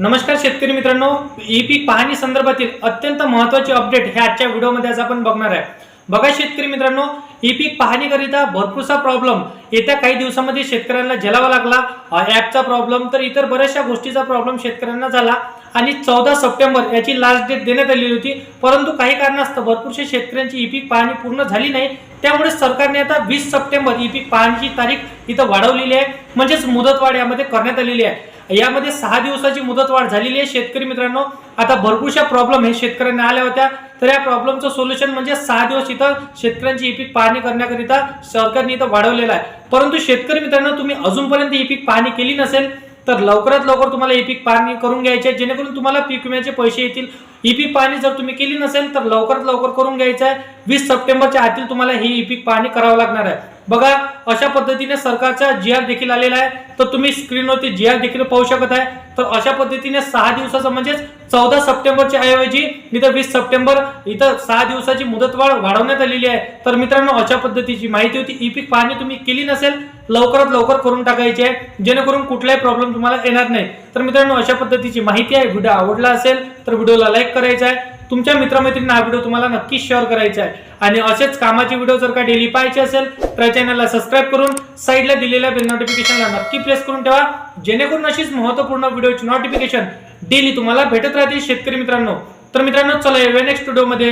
नमस्कार शेतकरी मित्रांनो. ई पीक पाहणी संदर्भातील अत्यंत महत्त्वाचे अपडेट हे आजच्या व्हिडिओमध्ये आज आपण बघणार आहे. बघा शेतकरी मित्रांनो ई पीक पाहणीकरिता भरपूरसा प्रॉब्लेम येत्या काही दिवसामध्ये शेतकऱ्यांना झेलावा लागला. ॲपचा प्रॉब्लेम तर इतर बऱ्याचशा गोष्टीचा प्रॉब्लेम शेतकऱ्यांना झाला. आणि चौदा सप्टेंबर याची लास्ट डेट देण्यात आलेली होती. परंतु काही कारणास्तव भरपूरशा शेतकऱ्यांची ई पीक पाहणी पूर्ण झाली नाही. त्यामुळे सरकारने आता वीस सप्टेंबर ई पीक पाहणीची तारीख इथं वाढवलेली आहे. म्हणजेच मुदतवाढ यामध्ये करण्यात आलेली आहे. यामध्ये सहा दिवसाची मुदतवाढ झालेली आहे शेतकरी मित्रांनो. आता भरपूरशा प्रॉब्लेम हे शेतकऱ्यांना आल्या होत्या. तर या प्रॉब्लेमचं सोल्युशन म्हणजे सहा दिवस इथं शेतकऱ्यांची ई पीक पाहणी करण्याकरिता सरकारने इथं वाढवलेलं आहे. परंतु शेतकरी मित्रांनो तुम्ही अजूनपर्यंत ई पीक पाहणी केली नसेल तर लवकरात लवकर तुम्हाला ई पीक पाहणी करून घ्यायची आहे. जेणेकरून तुम्हाला पीक विम्याचे पैसे येतील. ई पीक पाहणी जर तुम्ही केली नसेल तर लवकरात लवकर करून घ्यायचं आहे. वीस सप्टेंबरच्या आतील तुम्हाला ही ई पीक पाहणी करावं लागणार आहे. बघा अशा पद्धतीने सरकारचा जी आर देखील आलेला आहे. तर तुम्ही स्क्रीनवरती जी आर देखील पाहू शकत आहे. तर अशा पद्धतीने सहा दिवसाचं म्हणजेच चौदा सप्टेंबरच्या ऐवजी इथं वीस सप्टेंबर इथं सहा दिवसाची मुदतवाढ वाढवण्यात आलेली आहे. तर मित्रांनो अशा पद्धतीची माहिती होती. ई पीक पाहणी तुम्ही केली नसेल लवकरात लवकर करून टाकायची आहे. जेणेकरून कुठलाही प्रॉब्लेम तुम्हाला येणार नाही. तर मित्रांनो अशा पद्धतीची माहिती आहे. व्हिडिओ आवडला असेल तर व्हिडिओला लाईक करायचा आहे. तुमच्या मित्रमैत्रींना हा व्हिडिओ तुम्हाला नक्की शेअर करायचा आहे. आणि असेच कामाचे व्हिडिओ जर का डेली पाहिजे असेल तर चॅनलला सबस्क्राईब करून साईडला दिलेल्या बेल नोटिफिकेशनला नक्की प्रेस करून ठेवा. जेणेकरून अशीच महत्त्वपूर्ण व्हिडिओची नोटिफिकेशन डेली तुम्हाला भेटत राहतील शेतकरी मित्रांनो. तर मित्रांनो चला नेक्स्ट व्हिडिओमध्ये